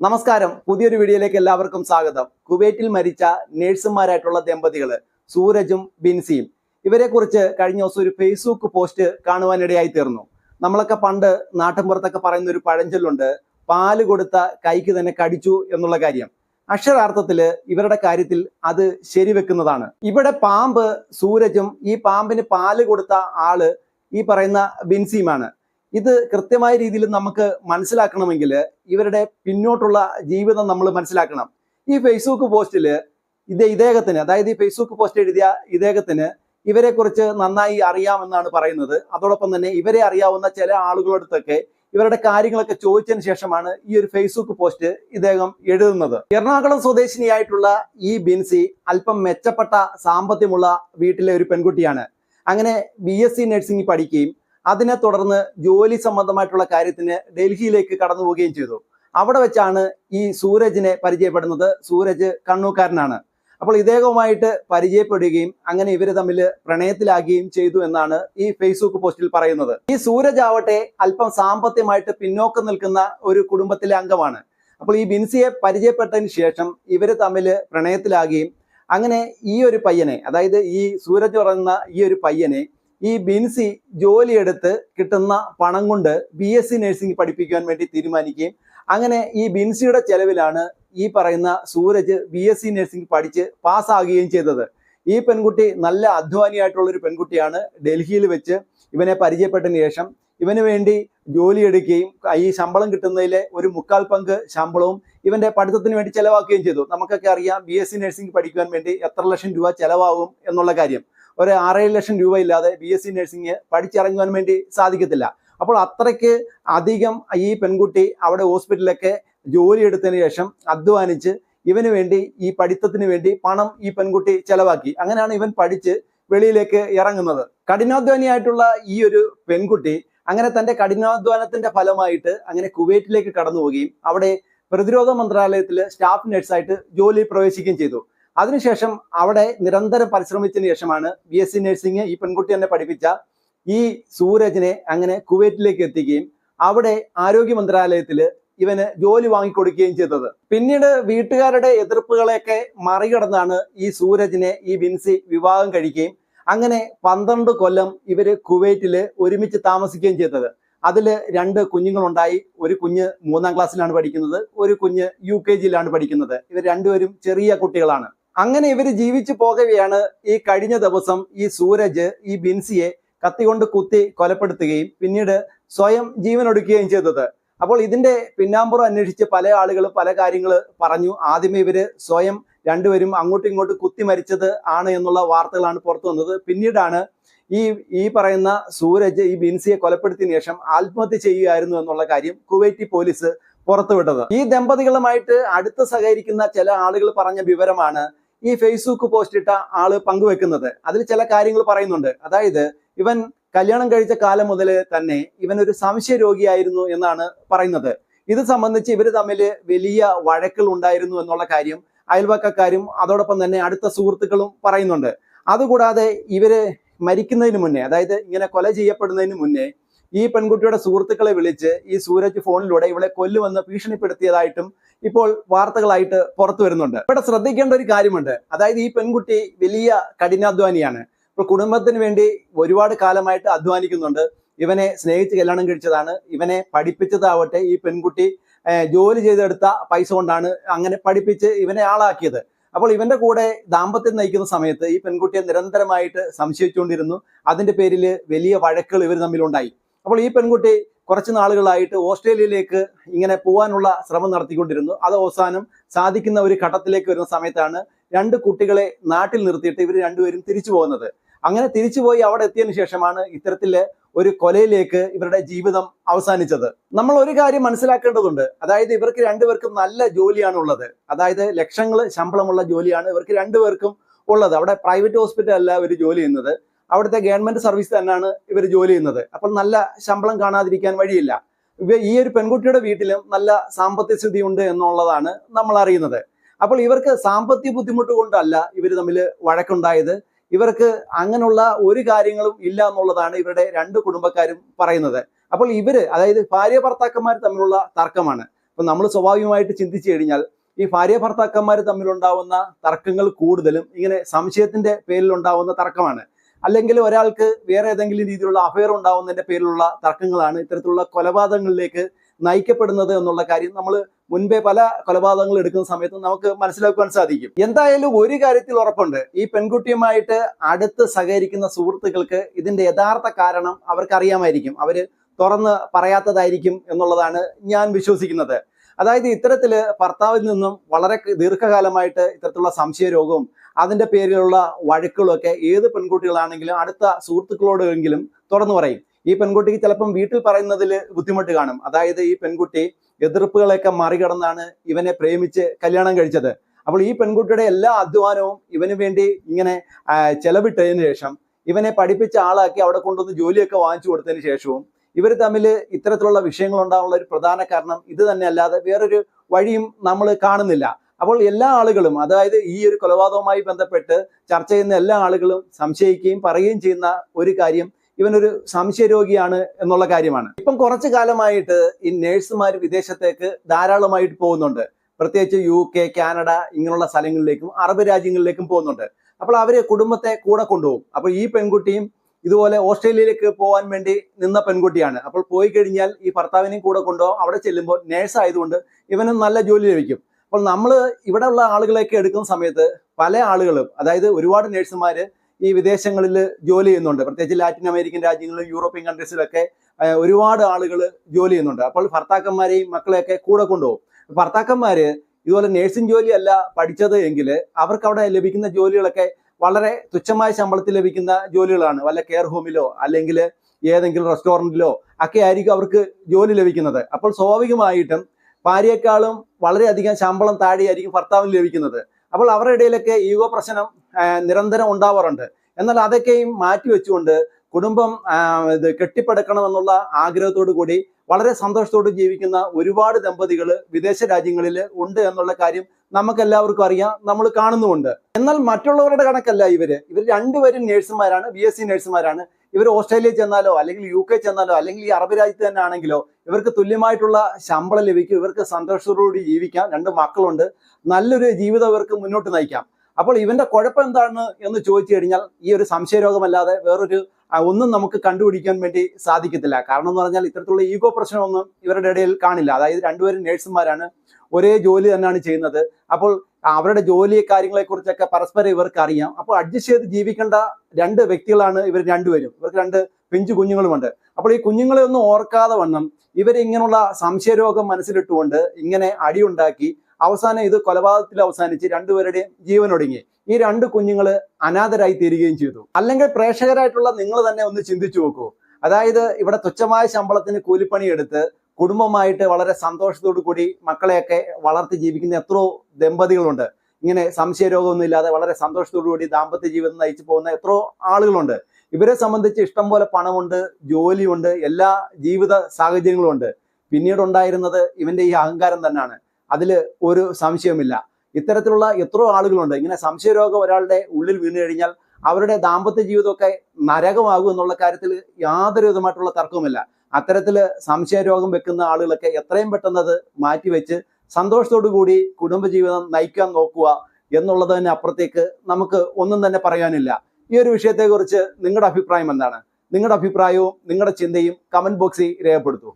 നമസ്കാരം. പുതിയൊരു വീഡിയോയിലേക്ക് എല്ലാവർക്കും സ്വാഗതം. കുവൈറ്റിൽ മരിച്ച നേഴ്സുമാരായിട്ടുള്ള ദമ്പതികൾ സൂരജും ബിൻസിയും. ഇവരെ കുറിച്ച് കഴിഞ്ഞ ദിവസം ഒരു ഫേസ്ബുക്ക് പോസ്റ്റ് കാണുവാനിടയായി തീർന്നു. നമ്മളൊക്കെ പണ്ട് നാട്ടിൻപുറത്തൊക്കെ പറയുന്ന ഒരു പഴഞ്ചൊല്ലുണ്ട് പാൽ കൊടുത്ത കൈക്ക് തന്നെ കടിച്ചു എന്നുള്ള കാര്യം. അക്ഷരാർത്ഥത്തിൽ ഇവരുടെ കാര്യത്തിൽ അത് ശരിവെക്കുന്നതാണ്. ഇവിടെ പാമ്പ് സൂരജും ഈ പാമ്പിന് പാൽ കൊടുത്ത ആൾ ഈ പറയുന്ന ബിൻസിയുമാണ്. ഇത് കൃത്യമായ രീതിയിൽ നമുക്ക് മനസ്സിലാക്കണമെങ്കിൽ ഇവരുടെ പിന്നോട്ടുള്ള ജീവിതം നമ്മൾ മനസ്സിലാക്കണം. ഈ ഫേസ്ബുക്ക് പോസ്റ്റിൽ ഇത് ഇദ്ദേഹത്തിന് അതായത് ഈ ഫേസ്ബുക്ക് പോസ്റ്റ് എഴുതിയ ഇദ്ദേഹത്തിന് ഇവരെ കുറിച്ച് നന്നായി അറിയാമെന്നാണ് പറയുന്നത്. അതോടൊപ്പം തന്നെ ഇവരെ അറിയാവുന്ന ചില ആളുകളടുത്തൊക്കെ ഇവരുടെ കാര്യങ്ങളൊക്കെ ചോദിച്ചതിന് ശേഷമാണ് ഈ ഒരു ഫേസ്ബുക്ക് പോസ്റ്റ് ഇദ്ദേഹം എഴുതുന്നത്. എറണാകുളം സ്വദേശിനിയായിട്ടുള്ള ഈ ബിൻസി അല്പം മെച്ചപ്പെട്ട സാമ്പത്തികമുള്ള വീട്ടിലെ ഒരു പെൺകുട്ടിയാണ്. അങ്ങനെ ബി എസ് സി നഴ്സിംഗ് പഠിക്കുകയും അതിനെ തുടർന്ന് ജോലി സംബന്ധമായിട്ടുള്ള കാര്യത്തിന് ഡൽഹിയിലേക്ക് കടന്നു പോവുകയും ചെയ്തു. അവിടെ വെച്ചാണ് ഈ സൂരജിനെ പരിചയപ്പെടുന്നത്. സൂരജ് കണ്ണൂക്കാരനാണ്. അപ്പോൾ ഇദ്ദേഹവുമായിട്ട് പരിചയപ്പെടുകയും അങ്ങനെ ഇവർ തമ്മിൽ പ്രണയത്തിലാകുകയും ചെയ്തു എന്നാണ് ഈ ഫേസ്ബുക്ക് പോസ്റ്റിൽ പറയുന്നത്. ഈ സൂരജ് ആവട്ടെ അല്പം സാമ്പത്തികമായിട്ട് പിന്നോക്കം നിൽക്കുന്ന ഒരു കുടുംബത്തിലെ അംഗമാണ്. അപ്പോൾ ഈ ബിൻസിയെ പരിചയപ്പെട്ടതിന് ശേഷം ഇവർ തമ്മിൽ പ്രണയത്തിലാകുകയും അങ്ങനെ ഈ ഒരു പയ്യനെ അതായത് ഈ സൂരജ് പറയുന്ന ഈ ഒരു പയ്യനെ ഈ ബിൻസി ജോലിയെടുത്ത് കിട്ടുന്ന പണം കൊണ്ട് ബി എസ് സി നഴ്സിംഗ് പഠിപ്പിക്കാൻ വേണ്ടി തീരുമാനിക്കുകയും അങ്ങനെ ഈ ബിൻസിയുടെ ചെലവിലാണ് ഈ പറയുന്ന Suraj B S C nursing പഠിച്ച് പാസ്സാകുകയും ചെയ്തത്. ഈ പെൺകുട്ടി നല്ല അധ്വാനിയായിട്ടുള്ളൊരു പെൺകുട്ടിയാണ്. ഡൽഹിയിൽ വെച്ച് ഇവനെ പരിചയപ്പെട്ടതിന് ശേഷം ഇവന് വേണ്ടി ജോലി എടുക്കുകയും ഈ ശമ്പളം കിട്ടുന്നതിലെ ഒരു മുക്കാൽ പങ്ക് ശമ്പളവും ഇവന്റെ പഠിത്തത്തിന് വേണ്ടി ചെലവാക്കുകയും ചെയ്തു. നമുക്കൊക്കെ അറിയാം ബി എസ് സി നഴ്സിംഗ് പഠിക്കുവാൻ വേണ്ടി എത്ര ലക്ഷം രൂപ ചെലവാകും എന്നുള്ള കാര്യം. ഒരു ആറേഴ് ലക്ഷം രൂപ ഇല്ലാതെ ബി എസ് സി നഴ്സിംഗ് പഠിച്ചിറങ്ങുവാൻ വേണ്ടി സാധിക്കത്തില്ല. അപ്പോൾ അത്രയ്ക്ക് അധികം ഈ പെൺകുട്ടി അവിടെ ഹോസ്പിറ്റലിലൊക്കെ ജോലി എടുത്തതിന് ശേഷം അധ്വാനിച്ച് ഇവന് വേണ്ടി ഈ പഠിത്തത്തിന് വേണ്ടി പണം ഈ പെൺകുട്ടി ചെലവാക്കി. അങ്ങനെയാണ് ഇവൻ പഠിച്ച് വെളിയിലേക്ക് ഇറങ്ങുന്നത്. കഠിനാധ്വാനിയായിട്ടുള്ള ഈ ഒരു പെൺകുട്ടി അങ്ങനെ തന്റെ കഠിനാധ്വാനത്തിന്റെ ഫലമായിട്ട് അങ്ങനെ കുവൈറ്റിലേക്ക് കടന്നു പോവുകയും അവിടെ പ്രതിരോധ മന്ത്രാലയത്തിൽ സ്റ്റാഫ് നഴ്സായിട്ട് ജോലി പ്രവേശിക്കുകയും ചെയ്തു. അതിനുശേഷം അവിടെ നിരന്തരം പരിശ്രമിച്ചതിന് ശേഷമാണ് ബി എസ് സി നഴ്സിംഗ് ഈ പെൺകുട്ടി തന്നെ പഠിപ്പിച്ച ഈ സൂരജിനെ അങ്ങനെ കുവൈറ്റിലേക്ക് എത്തിക്കുകയും അവിടെ ആരോഗ്യ മന്ത്രാലയത്തിൽ ഇവന് ജോലി വാങ്ങിക്കൊടുക്കുകയും ചെയ്തത്. പിന്നീട് വീട്ടുകാരുടെ എതിർപ്പുകളെയൊക്കെ മറികടന്നാണ് ഈ സൂരജിനെ ഈ ബിൻസി വിവാഹം കഴിക്കുകയും അങ്ങനെ പന്ത്രണ്ട് കൊല്ലം ഇവർ കുവൈറ്റിൽ ഒരുമിച്ച് താമസിക്കുകയും ചെയ്തത്. അതിൽ രണ്ട് കുഞ്ഞുങ്ങളുണ്ടായി. ഒരു കുഞ്ഞ് മൂന്നാം ക്ലാസ്സിലാണ് പഠിക്കുന്നത്. ഒരു കുഞ്ഞ് യു കെ ജിയിലാണ് പഠിക്കുന്നത്. ഇവർ രണ്ടുപേരും ചെറിയ കുട്ടികളാണ്. അങ്ങനെ ഇവർ ജീവിച്ചു പോകവെയാണ് ഈ കഴിഞ്ഞ ദിവസം ഈ സൂരജ് ഈ ബിൻസിയെ കത്തികൊണ്ട് കുത്തി കൊലപ്പെടുത്തുകയും പിന്നീട് സ്വയം ജീവനൊടുക്കുകയും ചെയ്തത്. അപ്പോൾ ഇതിന്റെ പിന്നാമ്പുറം അന്വേഷിച്ച് പല ആളുകൾ പല കാര്യങ്ങൾ പറഞ്ഞു. ആദ്യമേ ഇവർ സ്വയം രണ്ടുപേരും അങ്ങോട്ടും ഇങ്ങോട്ടും കുത്തി മരിച്ചത് ആണ് എന്നുള്ള വാർത്തകളാണ് പുറത്തു വന്നത്. പിന്നീടാണ് ഈ ഈ പറയുന്ന സൂരജ് ഈ ബിൻസിയെ കൊലപ്പെടുത്തിയ ശേഷം ആത്മഹത്യ ചെയ്യുകയായിരുന്നു എന്നുള്ള കാര്യം കുവൈറ്റി പോലീസ് പുറത്തുവിട്ടത്. ഈ ദമ്പതികളുമായിട്ട് അടുത്ത് സഹകരിക്കുന്ന ചില ആളുകൾ പറഞ്ഞ വിവരമാണ് ഈ ഫേസ്ബുക്ക് പോസ്റ്റ് ഇട്ട ആൾ പങ്കുവെക്കുന്നത്. അതിൽ ചില കാര്യങ്ങൾ പറയുന്നുണ്ട്. അതായത് ഇവൻ കല്യാണം കഴിച്ച കാലം മുതൽ തന്നെ ഇവൻ ഒരു സംശയ രോഗിയായിരുന്നു എന്നാണ് പറയുന്നത്. ഇത് സംബന്ധിച്ച് ഇവർ തമ്മിൽ വലിയ വഴക്കുകൾ ഉണ്ടായിരുന്നു എന്നുള്ള കാര്യം അയൽവക്കക്കാരും അതോടൊപ്പം തന്നെ അടുത്ത സുഹൃത്തുക്കളും പറയുന്നുണ്ട്. അതുകൂടാതെ ഇവർ മരിക്കുന്നതിന് മുന്നേ അതായത് ഇങ്ങനെ കൊല ചെയ്യപ്പെടുന്നതിന് മുന്നേ ഈ പെൺകുട്ടിയുടെ സുഹൃത്തുക്കളെ വിളിച്ച് ഈ സൂരജ് ഫോണിലൂടെ ഇവളെ കൊല്ലുമെന്ന് ഭീഷണിപ്പെടുത്തിയതായിട്ടും ഇപ്പോൾ വാർത്തകളായിട്ട് പുറത്തു വരുന്നുണ്ട്. ഇവിടെ ശ്രദ്ധിക്കേണ്ട ഒരു കാര്യമുണ്ട്. അതായത് ഈ പെൺകുട്ടി വലിയ കഠിനാധ്വാനിയാണ്. ഇപ്പോൾ കുടുംബത്തിന് വേണ്ടി ഒരുപാട് കാലമായിട്ട് അധ്വാനിക്കുന്നുണ്ട്. ഇവനെ സ്നേഹിച്ച് കല്യാണം കഴിച്ചതാണ്. ഇവനെ പഠിപ്പിച്ചതാവട്ടെ ഈ പെൺകുട്ടി ജോലി ചെയ്തെടുത്ത പൈസ കൊണ്ടാണ് അങ്ങനെ പഠിപ്പിച്ച് ഇവനെ ആളാക്കിയത്. അപ്പോൾ ഇവന്റെ കൂടെ ദാമ്പത്യം നയിക്കുന്ന സമയത്ത് ഈ പെൺകുട്ടിയെ നിരന്തരമായിട്ട് സംശയിച്ചുകൊണ്ടിരുന്നു. അതിന്റെ പേരിൽ വലിയ വഴക്കുകൾ ഇവർ തമ്മിലുണ്ടായി. അപ്പോൾ ഈ പെൺകുട്ടി കുറച്ച് നാളുകളായിട്ട് ഓസ്ട്രേലിയയിലേക്ക് ഇങ്ങനെ പോകാനുള്ള ശ്രമം നടത്തിക്കൊണ്ടിരുന്നു. അത് അവസാനം സാധിക്കുന്ന ഒരു ഘട്ടത്തിലേക്ക് വരുന്ന സമയത്താണ് രണ്ട് കുട്ടികളെ നാട്ടിൽ നിർത്തിയിട്ട് ഇവർ രണ്ടുപേരും തിരിച്ചു പോകുന്നത്. അങ്ങനെ തിരിച്ചുപോയി അവിടെ എത്തിയതിനു ശേഷമാണ് ഇത്തരത്തിൽ ഒരു കൊലയിലേക്ക് ഇവരുടെ ജീവിതം അവസാനിച്ചത്. നമ്മൾ ഒരു കാര്യം മനസ്സിലാക്കേണ്ടതുണ്ട്. അതായത് ഇവർക്ക് രണ്ടുപേർക്കും നല്ല ജോലിയാണ് ഉള്ളത്. അതായത് ലക്ഷങ്ങൾ ശമ്പളമുള്ള ജോലിയാണ് ഇവർക്ക് രണ്ടുപേർക്കും ഉള്ളത്. അവിടെ പ്രൈവറ്റ് ഹോസ്പിറ്റലല്ല ഇവർ ജോലി ചെയ്യുന്നത്. അവിടുത്തെ ഗവൺമെന്റ് സർവീസ് തന്നെയാണ് ഇവർ ജോലി ചെയ്യുന്നത്. അപ്പോൾ നല്ല ശമ്പളം കാണാതിരിക്കാൻ വഴിയില്ല. ഈ ഒരു പെൺകുട്ടിയുടെ വീട്ടിലും നല്ല സാമ്പത്തിക സ്ഥിതി ഉണ്ട് എന്നുള്ളതാണ് നമ്മൾ അറിയുന്നത്. അപ്പോൾ ഇവർക്ക് സാമ്പത്തിക ബുദ്ധിമുട്ട് കൊണ്ടല്ല ഇവർ തമ്മിൽ വഴക്കുണ്ടായത്. ഇവർക്ക് അങ്ങനെയുള്ള ഒരു കാര്യങ്ങളും ഇല്ല എന്നുള്ളതാണ് ഇവരുടെ രണ്ട് കുടുംബക്കാരും പറയുന്നത്. അപ്പോൾ ഇവർ അതായത് ഭാര്യ ഭർത്താക്കന്മാർ തമ്മിലുള്ള തർക്കമാണ്. അപ്പൊ നമ്മൾ സ്വാഭാവികമായിട്ട് ചിന്തിച്ചു കഴിഞ്ഞാൽ ഈ ഭാര്യ ഭർത്താക്കന്മാർ തമ്മിലുണ്ടാവുന്ന തർക്കങ്ങൾ കൂടുതലും ഇങ്ങനെ സംശയത്തിന്റെ പേരിൽ ഉണ്ടാവുന്ന തർക്കമാണ്. അല്ലെങ്കിൽ ഒരാൾക്ക് വേറെ ഏതെങ്കിലും രീതിയിലുള്ള അഫയർ ഉണ്ടാവുന്നതിന്റെ പേരിലുള്ള തർക്കങ്ങളാണ് ഇത്തരത്തിലുള്ള കൊലപാതകങ്ങളിലേക്ക് നയിക്കപ്പെടുന്നത് എന്നുള്ള കാര്യം നമ്മൾ മുൻപേ പല കൊലപാതകങ്ങൾ എടുക്കുന്ന സമയത്ത് നമുക്ക് മനസ്സിലാക്കുവാൻ സാധിക്കും. എന്തായാലും ഒരു കാര്യത്തിൽ ഉറപ്പുണ്ട്. ഈ പെൺകുട്ടിയുമായിട്ട് അടുത്ത് സഹകരിക്കുന്ന സുഹൃത്തുക്കൾക്ക് ഇതിന്റെ യഥാർത്ഥ കാരണം അവർക്കറിയാമായിരിക്കും. അവർ തുറന്ന് പറയാത്തതായിരിക്കും എന്നുള്ളതാണ് ഞാൻ വിശ്വസിക്കുന്നത്. അതായത് ഇത്തരത്തിൽ ഭർത്താവിൽ നിന്നും വളരെ ദീർഘകാലമായിട്ട് ഇത്തരത്തിലുള്ള സംശയരോഗവും അതിന്റെ പേരിലുള്ള വഴക്കുകളൊക്കെ ഏത് പെൺകുട്ടികളാണെങ്കിലും അടുത്ത സുഹൃത്തുക്കളോടെങ്കിലും തുറന്നു പറയും. ഈ പെൺകുട്ടിക്ക് ചിലപ്പം വീട്ടിൽ പറയുന്നതിൽ ബുദ്ധിമുട്ട് കാണും. അതായത് ഈ പെൺകുട്ടി എതിർപ്പുകളെയൊക്കെ മറികടന്നാണ് ഇവനെ പ്രേമിച്ച് കല്യാണം കഴിച്ചത്. അപ്പോൾ ഈ പെൺകുട്ടിയുടെ എല്ലാ അധ്വാനവും ഇവന് വേണ്ടി ഇങ്ങനെ ചെലവിട്ടതിന് ശേഷം ഇവനെ പഠിപ്പിച്ച ആളാക്കി അവിടെ കൊണ്ടുവന്ന് ജോലിയൊക്കെ വാങ്ങിച്ചു കൊടുത്തതിന് ശേഷവും ഇവർ തമ്മിൽ ഇത്തരത്തിലുള്ള വിഷയങ്ങൾ ഉണ്ടാകാനുള്ള ഒരു പ്രധാന കാരണം ഇത് തന്നെ അല്ലാതെ വേറൊരു വഴിയും നമ്മൾ കാണുന്നില്ല. അപ്പോൾ എല്ലാ ആളുകളും അതായത് ഈ ഒരു കൊലപാതകവുമായി ബന്ധപ്പെട്ട് ചർച്ച ചെയ്യുന്ന എല്ലാ ആളുകളും സംശയിക്കുകയും പറയുകയും ചെയ്യുന്ന ഒരു കാര്യം ഇവനൊരു സംശയരോഗിയാണ് എന്നുള്ള കാര്യമാണ്. ഇപ്പം കുറച്ചു കാലമായിട്ട് ഈ നേഴ്സുമാർ വിദേശത്തേക്ക് ധാരാളമായിട്ട് പോകുന്നുണ്ട്. പ്രത്യേകിച്ച് യു കെ കാനഡ ഇങ്ങനെയുള്ള സ്ഥലങ്ങളിലേക്കും അറബ് രാജ്യങ്ങളിലേക്കും പോകുന്നുണ്ട്. അപ്പോൾ അവരെ കുടുംബത്തെ കൂടെ കൊണ്ടുപോകും. അപ്പോൾ ഈ പെൺകുട്ടിയും ഇതുപോലെ ഓസ്ട്രേലിയയിലേക്ക് പോകാൻ വേണ്ടി നിന്ന പെൺകുട്ടിയാണ്. അപ്പോൾ പോയി കഴിഞ്ഞാൽ ഈ ഭർത്താവിനെയും കൂടെ കൊണ്ടുപോകും. അവിടെ ചെല്ലുമ്പോൾ നേഴ്സ് ആയതുകൊണ്ട് ഇവനും നല്ല ജോലി ലഭിക്കും. അപ്പോൾ നമ്മൾ ഇവിടെ ഉള്ള ആളുകളെയൊക്കെ എടുക്കുന്ന സമയത്ത് പല ആളുകളും അതായത് ഒരുപാട് നേഴ്സുമാർ ഈ വിദേശങ്ങളിൽ ജോലി ചെയ്യുന്നുണ്ട്. പ്രത്യേകിച്ച് ലാറ്റിൻ അമേരിക്കൻ രാജ്യങ്ങളിലും യൂറോപ്യൻ കൺട്രീസിലൊക്കെ ഒരുപാട് ആളുകൾ ജോലി ചെയ്യുന്നുണ്ട്. അപ്പോൾ ഭർത്താക്കന്മാരെയും മക്കളെയൊക്കെ കൂടെ കൊണ്ടുപോകും. ഭർത്താക്കന്മാര് ഇതുപോലെ നേഴ്സിംഗ് ജോലിയല്ല പഠിച്ചത് എങ്കിൽ അവർക്ക് അവിടെ ലഭിക്കുന്ന ജോലികളൊക്കെ വളരെ തുച്ഛമായ ശമ്പളത്തിൽ ലഭിക്കുന്ന ജോലികളാണ്. വല്ല കെയർ ഹോമിലോ അല്ലെങ്കിൽ ഏതെങ്കിലും റെസ്റ്റോറന്റിലോ ഒക്കെ ആയിരിക്കും അവർക്ക് ജോലി ലഭിക്കുന്നത്. അപ്പോൾ സ്വാഭാവികമായിട്ടും ഭാര്യയെക്കാളും വളരെയധികം ശമ്പളം താഴെയായിരിക്കും ഭർത്താവിന് ലഭിക്കുന്നത്. അപ്പോൾ അവരുടെ ഇടയിലൊക്കെ ഈഗോ പ്രശ്നം നിരന്തരം ഉണ്ടാവാറുണ്ട്. എന്നാൽ അതൊക്കെയും മാറ്റിവെച്ചുകൊണ്ട് കുടുംബം ഇത് ഇത് കെട്ടിപ്പടുക്കണമെന്നുള്ള ആഗ്രഹത്തോടു കൂടി വളരെ സന്തോഷത്തോട് ജീവിക്കുന്ന ഒരുപാട് ദമ്പതികൾ വിദേശ രാജ്യങ്ങളിൽ ഉണ്ട് എന്നുള്ള കാര്യം നമുക്ക് എല്ലാവർക്കും അറിയാം നമ്മൾ കാണുന്നുമുണ്ട്. എന്നാൽ മറ്റുള്ളവരുടെ കണക്കല്ല ഇവർ. ഇവർ രണ്ടുപേരും നേഴ്സുമാരാണ് ബി എസ് സി നേഴ്സുമാരാണ്. ഇവർ ഓസ്ട്രേലിയ ചെന്നാലോ അല്ലെങ്കിൽ യു കെ ചെന്നാലോ അല്ലെങ്കിൽ ഈ അറബ് രാജ്യത്ത് തന്നെ ആണെങ്കിലോ ഇവർക്ക് തുല്യമായിട്ടുള്ള ശമ്പളം ലഭിക്കും ഇവർക്ക് സന്തോഷത്തോടുകൂടി ജീവിക്കാം രണ്ട് മക്കളുണ്ട് നല്ലൊരു ജീവിതം ഇവർക്ക് മുന്നോട്ട് നയിക്കാം. അപ്പോൾ ഇവന്റെ കുഴപ്പം എന്താണ് എന്ന് ചോദിച്ചു കഴിഞ്ഞാൽ ഈ ഒരു സംശയരോഗമല്ലാതെ വേറൊരു ഒന്നും നമുക്ക് കണ്ടുപിടിക്കാൻ വേണ്ടി സാധിക്കത്തില്ല. കാരണം എന്ന് പറഞ്ഞാൽ ഇത്തരത്തിലുള്ള ഈഗോ പ്രശ്നമൊന്നും ഇവരുടെ ഇടയിൽ കാണില്ല. അതായത് രണ്ടുപേരും നേഴ്സുമാരാണ് ഒരേ ജോലി തന്നെയാണ് ചെയ്യുന്നത്. അപ്പോൾ അവരുടെ ജോലി കാര്യങ്ങളെ കുറിച്ചൊക്കെ പരസ്പരം ഇവർക്ക് അറിയാം അപ്പോൾ അഡ്ജസ്റ്റ് ചെയ്ത് ജീവിക്കേണ്ട രണ്ട് വ്യക്തികളാണ് ഇവർ രണ്ടുപേരും. ഇവർക്ക് രണ്ട് പിഞ്ചു കുഞ്ഞുങ്ങളുമുണ്ട്. അപ്പോൾ ഈ കുഞ്ഞുങ്ങളെ ഒന്നും ഓർക്കാതെ വണ്ണം ഇവരിങ്ങനെയുള്ള സംശയരോഗം മനസ്സിലിട്ടുകൊണ്ട് ഇങ്ങനെ അടിയുണ്ടാക്കി അവസാനം ഇത് കൊലപാതകത്തിൽ അവസാനിച്ച് രണ്ടുപേരുടെയും ജീവനൊടുങ്ങി. ഈ രണ്ട് കുഞ്ഞുങ്ങൾ അനാഥരായി തീരുകയും ചെയ്തു. അല്ലെങ്കിൽ പ്രേക്ഷകരായിട്ടുള്ള നിങ്ങൾ തന്നെ ഒന്ന് ചിന്തിച്ചു നോക്കൂ. അതായത് ഇവിടെ തുച്ഛമായ ശമ്പളത്തിന് കൂലിപ്പണി എടുത്ത് കുടുംബമായിട്ട് വളരെ സന്തോഷത്തോടു കൂടി മക്കളെയൊക്കെ വളർത്തി ജീവിക്കുന്ന എത്രയോ ദമ്പതികളുണ്ട്. ഇങ്ങനെ സംശയരോഗമൊന്നും ഇല്ലാതെ വളരെ സന്തോഷത്തോടു കൂടി ദാമ്പത്യ ജീവിതം നയിച്ചു പോകുന്ന എത്രയോ ആളുകളുണ്ട്. ഇവരെ സംബന്ധിച്ച് ഇഷ്ടം പോലെ പണമുണ്ട് ജോലിയുണ്ട് എല്ലാ ജീവിത സാഹചര്യങ്ങളുമുണ്ട്. പിന്നീട് ഉണ്ടായിരുന്നത് ഇവന്റെ ഈ അഹങ്കാരം തന്നെയാണ്. അതിൽ ഒരു സംശയവുമില്ല. ഇത്തരത്തിലുള്ള എത്രയോ ആളുകളുണ്ട്. ഇങ്ങനെ സംശയരോഗം ഒരാളുടെ ഉള്ളിൽ വീണു കഴിഞ്ഞാൽ അവരുടെ ദാമ്പത്യ ജീവിതമൊക്കെ നരകമാകും എന്നുള്ള കാര്യത്തിൽ യാതൊരു വിധമായിട്ടുള്ള തർക്കവുമില്ല. അത്തരത്തിൽ സംശയരോഗം വെക്കുന്ന ആളുകളൊക്കെ എത്രയും പെട്ടെന്ന് അത് മാറ്റിവെച്ച് സന്തോഷത്തോടു കൂടി കുടുംബജീവിതം നയിക്കാൻ നോക്കുക എന്നുള്ളത് തന്നെ അപ്പുറത്തേക്ക് നമുക്ക് ഒന്നും തന്നെ പറയാനില്ല. ഈ ഒരു വിഷയത്തെക്കുറിച്ച് നിങ്ങളുടെ അഭിപ്രായം എന്താണ്? നിങ്ങളുടെ അഭിപ്രായവും നിങ്ങളുടെ ചിന്തയും കമന്റ് ബോക്സിൽ രേഖപ്പെടുത്തൂ.